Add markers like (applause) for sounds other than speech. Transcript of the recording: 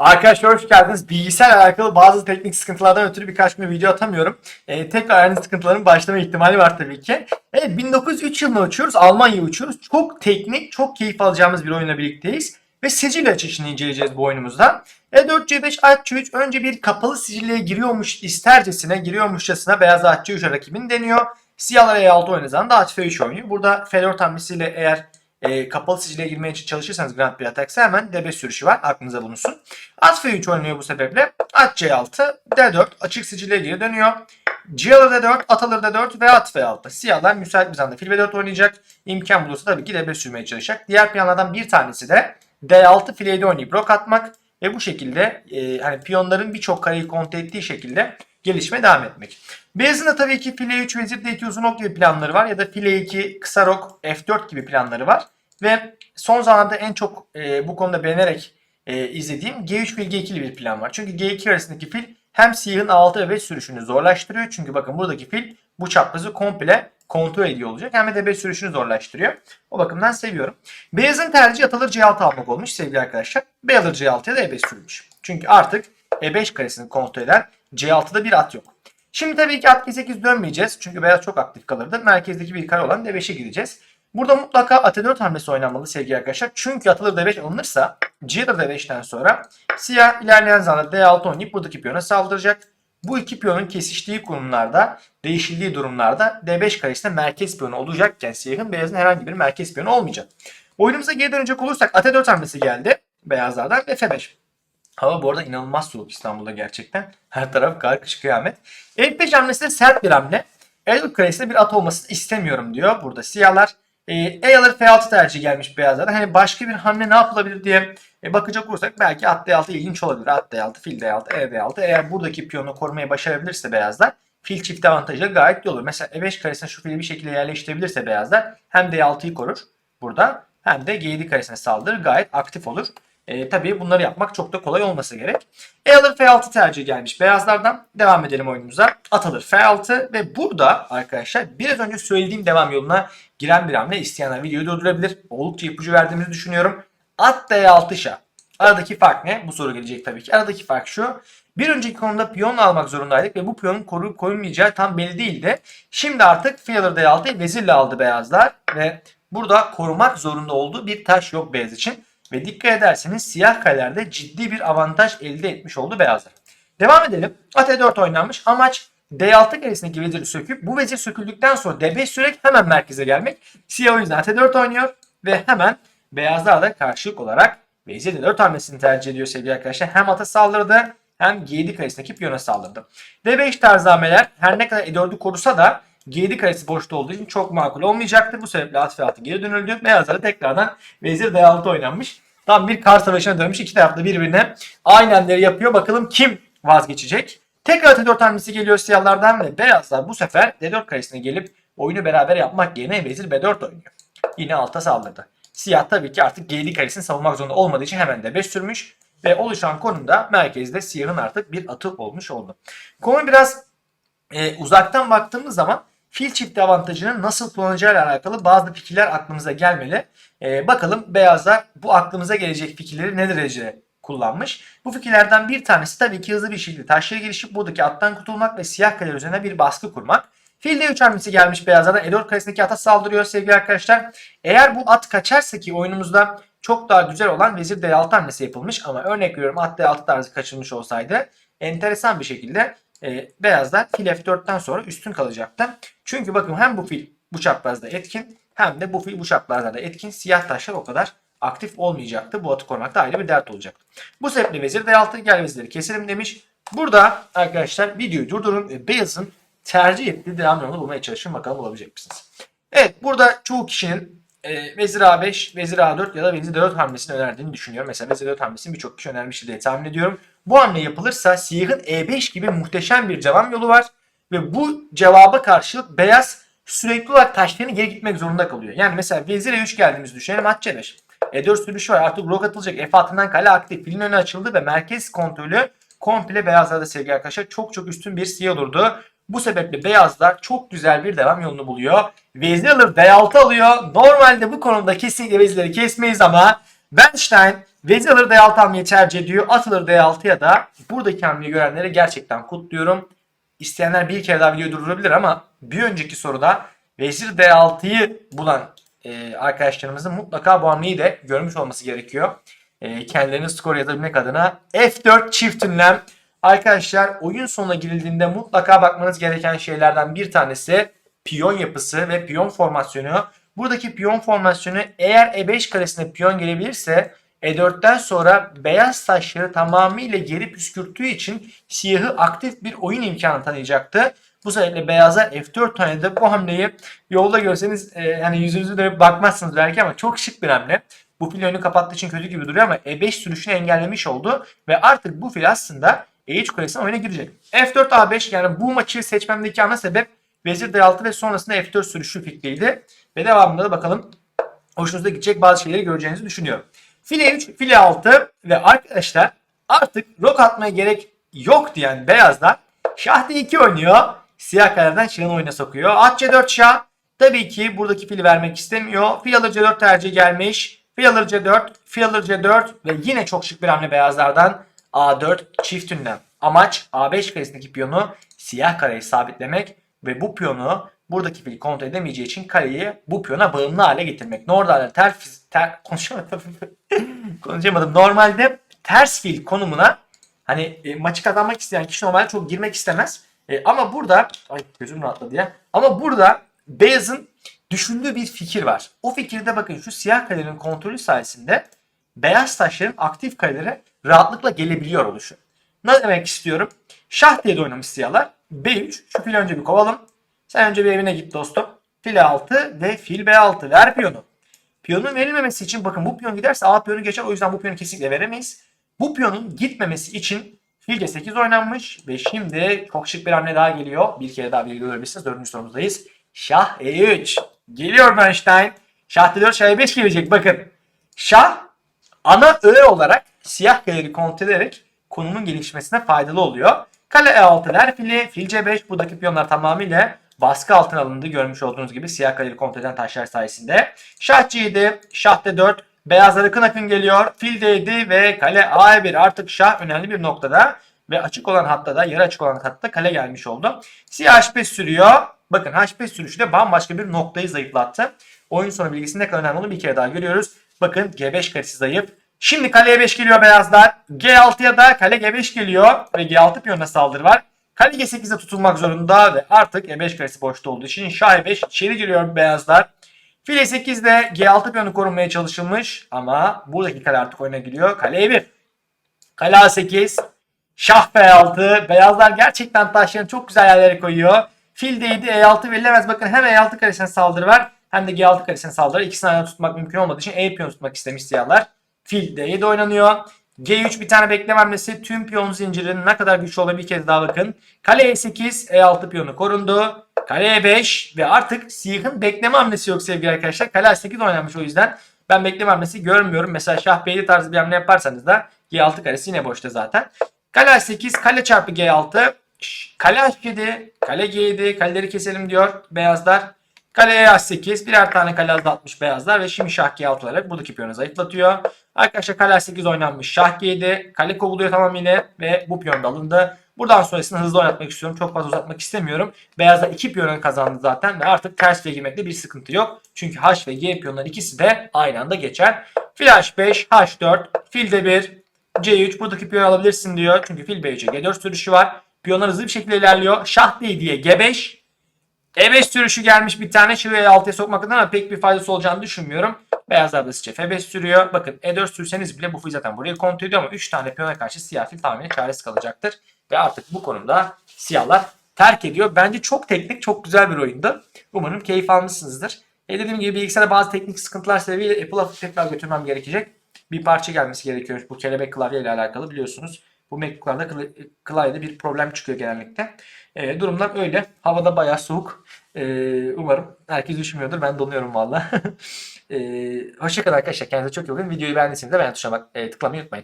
Arkadaşlar hoş geldiniz. Bilgisayarla alakalı bazı teknik sıkıntılardan ötürü birkaç gün video atamıyorum. Ee, tekrar aynı sıkıntıların başlama ihtimali var tabii ki. Evet 1903 yılında uçuyoruz. Almanya'ya uçuyoruz. Çok teknik, çok keyif alacağımız bir oyunla birlikteyiz. Ve sicil açışını inceleyeceğiz bu oyunumuzda. E4, C5, Atçı 3 önce bir kapalı sicilliğe giriyormuş istercesine, giriyormuşçasına beyaz Atçı 3 rakibini deniyor. Siyahlar E6 oynadığı zaman da At F3 oynuyor. Burada F4 hamlesiyle eğer e, kapalı sicile girmeye çalışırsanız Grand Prix Attacks'e hemen DB sürüşü var. Aklınıza bulunsun. At F3 oynuyor bu sebeple. At C6, D4 açık sicile geri dönüyor. C alır D4, at alır D4 ve at F6. Siyahlar müsait bir zamanda fil B4 oynayacak. İmkan bulursa tabii ki DB sürmeye çalışacak. Diğer planlardan bir tanesi de D6 file 7 oynayıp rok atmak ve bu şekilde e, hani piyonların birçok kareyi kontrol ettiği şekilde gelişme devam etmek. Beyazın da tabii ki file 3 vezir D2 uzun ok gibi planları var ya da file 2 kısa rok F4 gibi planları var. Ve son zamanlarda en çok e, bu konuda beğenerek e, izlediğim G3 fil G2'li bir plan var. Çünkü G2 arasındaki fil hem siyahın 6 ve 5 sürüşünü zorlaştırıyor. Çünkü bakın buradaki fil bu çaprazı komple kontrol ediyor olacak. Hem de B sürüşünü zorlaştırıyor. O bakımdan seviyorum. Beyazın tercihi at alır C6 almak olmuş sevgili arkadaşlar. B alır C6'ya da E5 sürülmüş. Çünkü artık E5 karesini kontrol eden C6'da bir at yok. Şimdi tabii ki at G8 dönmeyeceğiz. Çünkü beyaz çok aktif kalırdı. Merkezdeki bir kare olan D5'e gideceğiz. Burada mutlaka at 4 hamlesi oynanmalı sevgili arkadaşlar. Çünkü atılır D5 alınırsa C alır D5'ten sonra siyah ilerleyen zamanda D6 oynayıp buradaki piyona saldıracak. Bu iki piyonun kesiştiği konumlarda, değişildiği durumlarda D5 karesinde merkez piyonu olacakken siyahın beyazın herhangi bir merkez piyonu olmayacak. Oyunumuza geri dönecek olursak at 4 hamlesi geldi beyazlardan ve F5. Hava bu arada inanılmaz soğuk İstanbul'da gerçekten. Her taraf kar kış kıyamet. F5 hamlesi de sert bir hamle. El karesinde bir at olmasını istemiyorum diyor burada siyahlar. E, E alır F6 tercih gelmiş beyazlara. Hani başka bir hamle ne yapılabilir diye e, bakacak olursak belki at D6 ilginç olabilir. At D6, fil D6, E D6. Eğer buradaki piyonu korumayı başarabilirse beyazlar fil çift avantajı gayet iyi olur. Mesela E5 karesine şu fili bir şekilde yerleştirebilirse beyazlar hem D6'yı korur burada hem de G7 karesine saldırır. Gayet aktif olur. E, tabii bunları yapmak çok da kolay olması gerek. E alır F6 tercih gelmiş beyazlardan. Devam edelim oyunumuza. At alır F6 ve burada arkadaşlar biraz önce söylediğim devam yoluna giren bir hamle isteyenler videoyu durdurabilir. Oldukça ipucu verdiğimizi düşünüyorum. At D6 şah. Aradaki fark ne? Bu soru gelecek tabii ki. Aradaki fark şu. Bir önceki konuda piyon almak zorundaydık ve bu piyonun koruyup korunmayacağı tam belli değildi. Şimdi artık fil alır D6'yı vezirle aldı beyazlar ve burada korumak zorunda olduğu bir taş yok beyaz için. Ve dikkat ederseniz siyah karelerde ciddi bir avantaj elde etmiş oldu beyazlar. Devam edelim. At E4 oynanmış. Amaç D6 karesindeki veziri söküp bu vezir söküldükten sonra D5 sürerek hemen merkeze gelmek. Siyah o yüzden at E4 oynuyor ve hemen beyazlar da karşılık olarak vezir D4 hamlesini tercih ediyor sevgili arkadaşlar. Hem ata saldırdı hem G7 karesindeki piyona saldırdı. D5 tarzı hamleler her ne kadar E4'ü korusa da G7 karesi boşta olduğu için çok makul olmayacaktır. Bu sebeple at F6 geri dönüldü. Beyazlara tekrardan vezir D6 oynanmış. Tam bir kar savaşına dönmüş. İki tarafta birbirine aynı hamleleri yapıyor. Bakalım kim vazgeçecek? Tekrar T4 hamlesi geliyor siyahlardan ve beyazlar bu sefer D4 karesine gelip oyunu beraber yapmak yerine vezir B4 oynuyor. Yine alta saldırdı. Siyah tabii ki artık G7 karesini savunmak zorunda olmadığı için hemen de 5 sürmüş. Ve oluşan konumda merkezde siyahın artık bir atı olmuş oldu. Konu biraz e, uzaktan baktığımız zaman fil çifti avantajını nasıl kullanacağıyla alakalı bazı fikirler aklımıza gelmeli. E, bakalım beyazlar bu aklımıza gelecek fikirleri ne derecede kullanmış. Bu fikirlerden bir tanesi tabii ki hızlı bir şekilde taşlara girişip buradaki attan kurtulmak ve siyah kale üzerine bir baskı kurmak. Fil D3 hamlesi gelmiş beyazlardan. E4 karesindeki ata saldırıyor sevgili arkadaşlar. Eğer bu at kaçarsa ki oyunumuzda çok daha güzel olan vezir D6 hamlesi yapılmış ama örnek veriyorum at D6 tarzı kaçırmış olsaydı enteresan bir şekilde e, beyazlar fil F4'ten sonra üstün kalacaktı. Çünkü bakın hem bu fil bu çaprazda etkin hem de bu fil bu çaprazda da etkin. Siyah taşlar o kadar aktif olmayacaktı. Bu atı korumak da ayrı bir dert olacaktı. Bu sebeple vezir D6 gel vezirleri keselim demiş. Burada arkadaşlar videoyu durdurun ve beyazın tercih ettiği yolunu bulmaya çalışın. Bakalım bulabilecek misiniz? Evet burada çoğu kişinin e, vezir A5, vezir A4 ya da vezir D4 hamlesini önerdiğini düşünüyorum. Mesela vezir D4 hamlesini birçok kişi önermiştir diye tahmin ediyorum. Bu hamle yapılırsa siyahın E5 gibi muhteşem bir cevap yolu var. Ve bu cevaba karşılık beyaz sürekli olarak taşlarını geri gitmek zorunda kalıyor. Yani mesela vezir E3 geldiğimizi düşünelim at C5. E4 sürüşü var artık rok atılacak F altından kale aktif. Filin önü açıldı ve merkez kontrolü komple beyazlarda sevgili arkadaşlar çok çok üstün bir siyah olurdu. Bu sebeple beyazlar çok güzel bir devam yolunu buluyor. Vezir alır D6 alıyor. Normalde bu konuda kesinlikle vezirleri kesmeyiz ama Bernstein Vezir alır D6 hamleyi tercih ediyor. At alır D6'ya da buradaki hamleyi görenlere gerçekten kutluyorum. İsteyenler bir kere daha videoyu durdurabilir ama bir önceki soruda Vezir D6'yı bulan e, arkadaşlarımızın mutlaka bu hamleyi de görmüş olması gerekiyor. E, kendilerinin skor yazabilmek adına F4 çift ünlem. Arkadaşlar oyun sonuna girildiğinde mutlaka bakmanız gereken şeylerden bir tanesi piyon yapısı ve piyon formasyonu. Buradaki piyon formasyonu eğer E5 karesine piyon gelebilirse E4'ten sonra beyaz taşları tamamıyla geri püskürttüğü için siyahı aktif bir oyun imkanı tanıyacaktı. Bu sebeple beyazlar F4 oynadı. Bu hamleyi yolda görseniz e, yani yüzünüzü dönüp bakmazsınız belki ama çok şık bir hamle. Bu fil önünü kapattığı için kötü gibi duruyor ama E5 sürüşünü engellemiş oldu ve artık bu fil aslında E3 kulesine oyuna girecek. F4 A5 yani bu maçı seçmemdeki ana sebep Vezir D6 ve sonrasında F4 sürüşü fikriydi. Ve devamında da bakalım hoşunuza gidecek bazı şeyleri göreceğinizi düşünüyorum. File 3, file 6 ve arkadaşlar artık rok atmaya gerek yok diyen beyazlar şah D2 oynuyor. Siyah kalerden şahını oyuna sokuyor. At C4 şah. Tabii ki buradaki fili vermek istemiyor. Fil alır C4 tercih gelmiş. Fil alır C4, fil alır C4 ve yine çok şık bir hamle beyazlardan A4 çift ünlem. Amaç A5 karesindeki piyonu siyah kareye sabitlemek ve bu piyonu buradaki fil kontrol edemeyeceği için kareyi bu piyona bağımlı hale getirmek. Normalde ters ter, konuşamadım. (laughs) konuşamadım. Normalde ters fil konumuna hani e, maçı kazanmak isteyen kişi normalde çok girmek istemez. E, ama burada ay gözüm rahatladı ya. Ama burada beyazın düşündüğü bir fikir var. O fikirde bakın şu siyah kalenin kontrolü sayesinde beyaz taşların aktif karelere rahatlıkla gelebiliyor oluşu. Ne demek istiyorum? Şah diye de oynamış siyahlar. B3 şu fili önce bir kovalım. Sen önce bir evine git dostum. Fil A6 ve fil B6 ver piyonu. Piyonun verilmemesi için bakın bu piyon giderse A piyonu geçer o yüzden bu piyonu kesinlikle veremeyiz. Bu piyonun gitmemesi için fil C8 oynanmış ve şimdi çok şık bir hamle daha geliyor. Bir kere daha bilgi görebilirsiniz. Dördüncü sorumuzdayız. Şah E3. Geliyor Bernstein. Şah D4 Şah E5 gelecek bakın. Şah ana öğe olarak siyah kaleleri kontrol ederek konumun gelişmesine faydalı oluyor. Kale E6 ver fili, fil C5 buradaki piyonlar tamamıyla baskı altına alındı. Görmüş olduğunuz gibi siyah kaleleri kontrol eden taşlar sayesinde. Şah C7, şah D4, beyazlar akın akın geliyor. Fil D7 ve kale A1 artık şah önemli bir noktada ve açık olan hatta da yarı açık olan hatta kale gelmiş oldu. Siyah H5 sürüyor. Bakın H5 sürüşü de bambaşka bir noktayı zayıflattı. Oyun sonu bilgisinin ne kadar önemli olduğunu bir kere daha görüyoruz. Bakın G5 karesi zayıf. Şimdi kale E5 geliyor beyazlar. G6'ya da kale G5 geliyor ve G6 piyonuna saldırı var. Kale G8'de tutulmak zorunda ve artık E5 karesi boşta olduğu için Şah E5 içeri giriyor beyazlar. Fil E8'de G6 piyonu korunmaya çalışılmış ama buradaki kale artık oyuna giriyor. Kale E1. Kale A8. Şah B6. Beyazlar gerçekten taşlarını çok güzel yerlere koyuyor. Fil D7 E6 verilemez. Bakın hem E6 karesine saldırı var hem de G6 karesine saldırı. İkisini aynı tutmak mümkün olmadığı için E piyonu tutmak istemiş siyahlar. Fil D7 oynanıyor. G3 bir tane bekleme hamlesi. Tüm piyon zincirinin ne kadar güçlü olduğunu bir kez daha bakın. Kale E8, E6 piyonu korundu. Kale E5 ve artık siyahın bekleme hamlesi yok sevgili arkadaşlar. Kale A8 oynanmış o yüzden. Ben bekleme hamlesi görmüyorum. Mesela Şah B7 tarzı bir hamle yaparsanız da G6 karesi yine boşta zaten. Kale A8, kale çarpı G6. Şş, Kale H7, kale G7, kaleleri keselim diyor beyazlar. Kale H8, birer tane kale azaltmış beyazlar ve şimdi şah G6 olarak buradaki piyonu zayıflatıyor. Arkadaşlar kale H8 oynanmış, şah G7, kale kovuluyor tamamıyla ve bu piyon da alındı. Buradan sonrasını hızlı oynatmak istiyorum. Çok fazla uzatmak istemiyorum. Beyazlar iki piyonu kazandı zaten ve artık ters file girmekte bir sıkıntı yok. Çünkü H ve G piyonların ikisi de aynı anda geçer. Fil H5, H4, fil D1, C3 buradaki piyonu alabilirsin diyor. Çünkü fil B3'e G4 sürüşü var. Piyonlar hızlı bir şekilde ilerliyor. Şah D diye G5. E5 sürüşü gelmiş bir tane şuraya 6'ya sokmak ama pek bir faydası olacağını düşünmüyorum. Beyazlar da sıçra F5 sürüyor. Bakın E4 sürseniz bile bu fil zaten buraya kontrol ediyor ama 3 tane piyona karşı siyah fil tamamen çaresiz kalacaktır. Ve artık bu konumda siyahlar terk ediyor. Bence çok teknik, çok güzel bir oyundu. Umarım keyif almışsınızdır. E dediğim gibi bilgisayarda bazı teknik sıkıntılar sebebiyle Apple'a tekrar götürmem gerekecek. Bir parça gelmesi gerekiyormuş bu kelebek klavye ile alakalı biliyorsunuz. Bu MacBook'larda kla- klavyede bir problem çıkıyor genellikle. E, durumlar öyle. Havada bayağı soğuk. E, umarım herkes üşümüyordur. Ben donuyorum valla. (laughs) e, hoşçakalın arkadaşlar. Kendinize çok iyi bakın. Videoyu beğendiyseniz de beğen tuşuna bak, e, tıklamayı unutmayın.